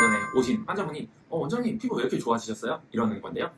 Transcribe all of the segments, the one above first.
전에 오신 환자분이 어, 원장님 피부 왜 이렇게 좋아지셨어요? 이러는 건데요.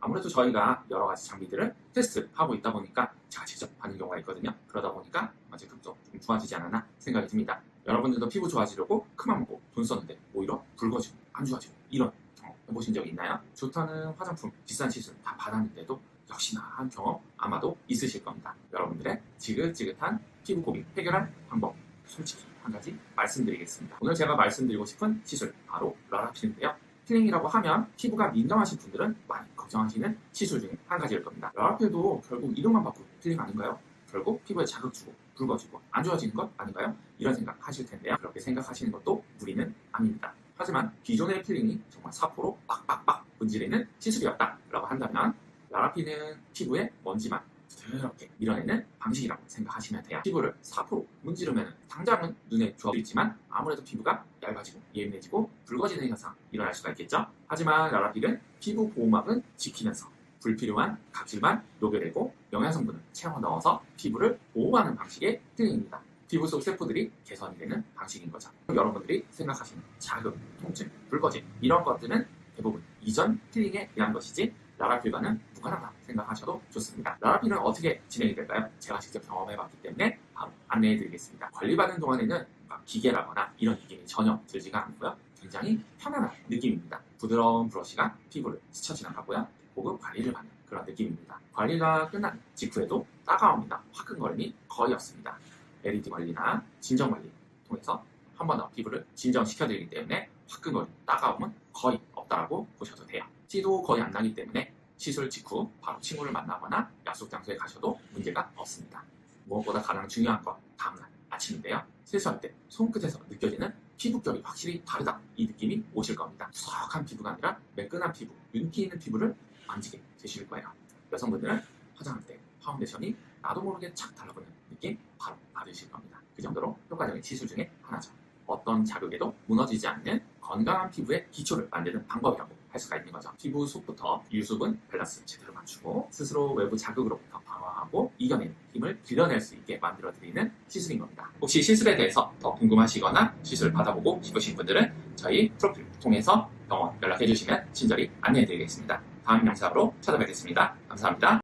아무래도 저희가 여러 가지 장비들을 테스트하고 있다 보니까 제가 직접 하는 경우가 있거든요. 그러다 보니까 제품도 좀 좋아지지 않았나 생각이 듭니다. 여러분들도 피부 좋아지려고 큰맘 먹고 돈 썼는데 오히려 붉어지고 안 좋아지고 이런 경험 해보신 적이 있나요? 좋다는 화장품, 비싼 시술 다 받았는데도 역시나 한 경험 아마도 있으실 겁니다. 여러분들의 지긋지긋한 피부 고민 해결할 방법 솔직히 한 가지 말씀드리겠습니다. 오늘 제가 말씀드리고 싶은 시술 바로 라라필인데요. 필링이라고 하면 피부가 민감하신 분들은 많이 걱정하시는 시술 중에 한 가지일 겁니다. 라라필도 결국 이름만 바꾸고 필링 아닌가요? 결국 피부에 자극 주고 붉어지고 안 좋아지는 것 아닌가요? 이런 생각 하실 텐데요. 그렇게 생각하시는 것도 무리는 아닙니다. 하지만 기존의 필링이 정말 사포로 빡빡빡 문지르는 시술이었다라고 한다면 라라피는 피부에 먼지만 부드럽게 밀어내는 방식이라고 생각하시면 돼요. 피부를 사포로 문지르면 당장은 눈에 보이지만 아무래도 피부가 얇아지고 예민해지고 붉어지는 현상 일어날 수가 있겠죠. 하지만 라라필은 피부 보호막은 지키면서 불필요한 각질만 녹여내고 영양성분을 채워 넣어서 피부를 보호하는 방식의 필링입니다. 피부 속 세포들이 개선이 되는 방식인 거죠. 여러분들이 생각하시는 자극, 통증, 붉어짐 이런 것들은 대부분 이전 필링에 의한 것이지 라라필과는 무관하다 생각하셔도 좋습니다. 라라필은 어떻게 진행이 될까요? 제가 직접 경험해봤기 때문에 바로 안내해드리겠습니다. 관리받는 동안에는 막 기계라거나 이런 느낌이 전혀 들지가 않고요. 굉장히 편안한 느낌입니다. 부드러운 브러쉬가 피부를 스쳐 지나가고요. 혹은 관리를 받는 그런 느낌입니다. 관리가 끝난 직후에도 따가움이나 화끈거림이 거의 없습니다. LED 관리나 진정 관리 통해서 한 번 더 피부를 진정시켜드리기 때문에 화끈거림, 따가움은 거의 없다라고 보셔도 돼요. 티도 거의 안 나기 때문에 시술 직후 바로 친구를 만나거나 약속 장소에 가셔도 문제가 없습니다. 무엇보다 가장 중요한 건 다음날 아침인데요. 세수할 때 손끝에서 느껴지는 피부결이 확실히 다르다 이 느낌이 오실 겁니다. 수석한 피부가 아니라 매끈한 피부, 윤기 있는 피부를 만지게 되실 거예요. 여성분들은 화장할 때 파운데이션이 나도 모르게 착 달라붙는 느낌 바로 받으실 겁니다. 그 정도로 효과적인 시술 중에 하나죠. 어떤 자극에도 무너지지 않는 건강한 피부의 기초를 만드는 방법이라고 할 수가 있는 거죠. 피부 속부터 유수분 밸런스 제대로 맞추고 스스로 외부 자극으로부터 방어하고 이겨내는 힘을 길러낼 수 있게 만들어드리는 시술인 겁니다. 혹시 시술에 대해서 더 궁금하시거나 시술 받아보고 싶으신 분들은 저희 프로필 통해서 병원 연락해 주시면 친절히 안내해 드리겠습니다. 다음 영상으로 찾아뵙겠습니다. 감사합니다.